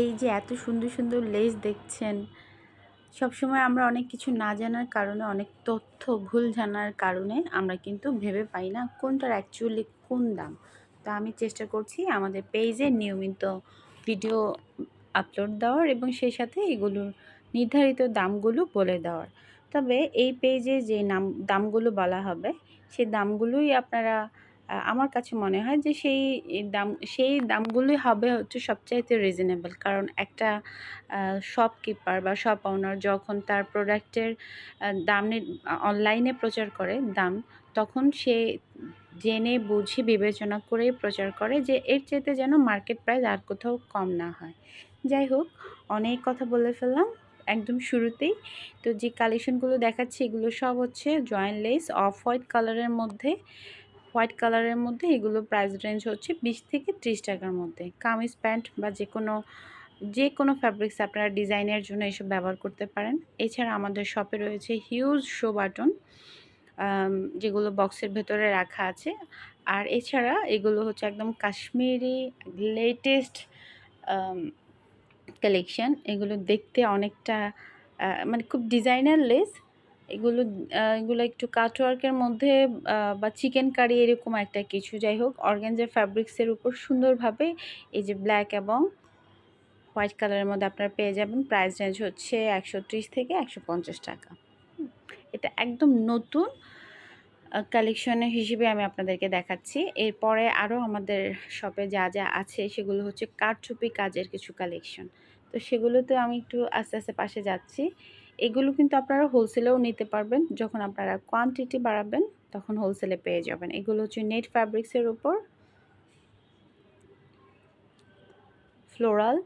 এই যে এত সুন্দর সুন্দর লেস দেখছেন। সবসময় আমরা অনেক কিছু না জানার কারণে, অনেক তথ্য ভুল জানার কারণে আমরা কিন্তু ভেবে পাই না কোনটার অ্যাকচুয়ালি কোন দাম। তা আমি চেষ্টা করছি আমাদের পেজে নিয়মিত ভিডিও আপলোড দেওয়ার এবং সেই সাথে এগুলোর নির্ধারিত দামগুলো বলে দেওয়ার। তবে এই পেজে যে নাম, দামগুলো বলা হবে, সেই দামগুলোই আপনারা আমার কাছে মনে হয় যে সেই দাম, সেই দামগুলোই হবে হচ্ছে সবচাইতে রিজনেবল কারণ একটা শপকিপার বা শপ ওনার যখন তার প্রোডাক্টের আ দামের অনলাইনে প্রচার করে দাম, তখন সে জেনে, বুঝে, বিবেচনা করেই প্রচার করে যে এর চাইতে যেন মার্কেট প্রাইস আর কোথাও কম না হয়। যাই হোক, অনেক কথা বলে ফেললাম একদম শুরুতেই। তো যে কালেকশনগুলো দেখাচ্ছি এগুলো সব হচ্ছে জয়েন্ট লেস অফ হোয়াইট কালারের মধ্যে। হোয়াইট কালারের মধ্যে এগুলো প্রাইস রেঞ্জ হচ্ছে বিশ থেকে ত্রিশ টাকার মধ্যে। কামিজ প্যান্ট বা যে কোনো যে কোনো ফ্যাব্রিক্স আপনারা ডিজাইনের জন্য এসব ব্যবহার করতে পারেন। এছাড়া আমাদের শপে রয়েছে হিউজ শো বাটন যেগুলো বক্সের ভেতরে রাখা আছে। আর এছাড়া এগুলো হচ্ছে একদম কাশ্মীরি লেটেস্ট কালেকশান এগুলো দেখতে অনেকটা মানে খুব ডিজাইনার লেস এগুলো এগুলো একটু কাটওয়ার্কের মধ্যে বা চিকেন কারি এরকম একটা কিছু। যাই হোক অর্গ্যানজা ফ্যাব্রিক্সের উপর সুন্দরভাবে এই যে ব্ল্যাক এবং হোয়াইট কালারের মধ্যে আপনারা পেয়ে যাবেন। প্রাইস রেঞ্জ হচ্ছে একশো ত্রিশ থেকে একশো পঞ্চাশ টাকা। এটা একদম নতুন কালেকশনের হিসেবে আমি আপনাদেরকে দেখাচ্ছি। এরপরে আরও আমাদের শপে যা যা আছে, সেগুলো হচ্ছে কারচুপি কাজের কিছু কালেকশন তো সেগুলোতে আমি একটু আস্তে আস্তে পাশে যাচ্ছি। এগুলো কিন্তু আপনারা হোলসেলেও নিতে পারবেন। যখন আপনারা কোয়ান্টিটি বাড়াবেন, তখন হোলসেলে পেয়ে যাবেন। এগুলো হচ্ছে নেট ফ্যাব্রিক্সের উপর। ফ্লোরাল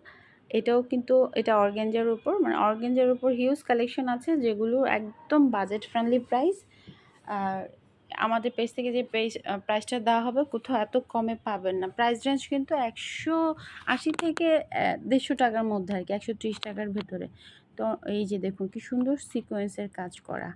এটাও কিন্তু, এটা অর্গেঞ্জার উপর। মানে অর্গেঞ্জার উপর হিউজ কালেকশন আছে, যেগুলো একদম বাজেট ফ্রেন্ডলি প্রাইস আর আমাদের পেজ থেকে যে পেজ প্রাইসটা দেওয়া হবে, কোথাও এত কমে পাবেন না। প্রাইস রেঞ্জ কিন্তু একশো আশি থেকে দেড়শো টাকার মধ্যে আর কি, একশো ত্রিশ টাকার ভেতরে। তো এই যে দেখুন কি সুন্দর সিকোয়েন্সের কাজ করা।